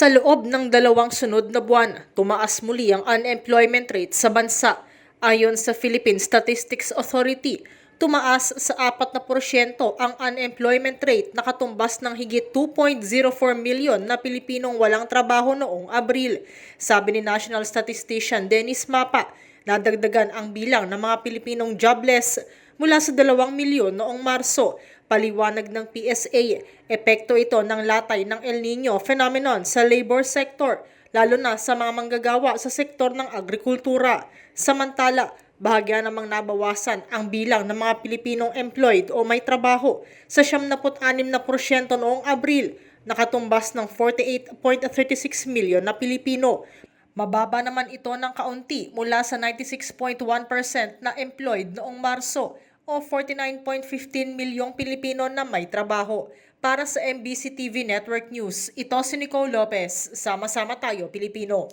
Sa loob ng dalawang sunod na buwan, tumaas muli ang unemployment rate sa bansa. Ayon sa Philippine Statistics Authority, tumaas sa 4% ang unemployment rate nakatumbas ng higit 2.04 milyon na Pilipinong walang trabaho noong Abril. Sabi ni National Statistician Dennis Mapa, nadagdagan ang bilang ng mga Pilipinong jobless mula sa 2 milyon noong Marso. Paliwanag ng PSA, epekto ito ng latay ng El Nino phenomenon sa labor sector, lalo na sa mga manggagawa sa sektor ng agrikultura. Samantala, bahagya namang nabawasan ang bilang ng mga Pilipinong employed o may trabaho sa 76% noong Abril, nakatumbas ng 48.36 milyon na Pilipino. Mababa naman ito ng kaunti mula sa 96.1% na employed noong Marso o 49.15 milyong Pilipino na may trabaho. Para sa MBC TV Network News, ito si Nicole Lopez. Sama-sama tayo, Pilipino.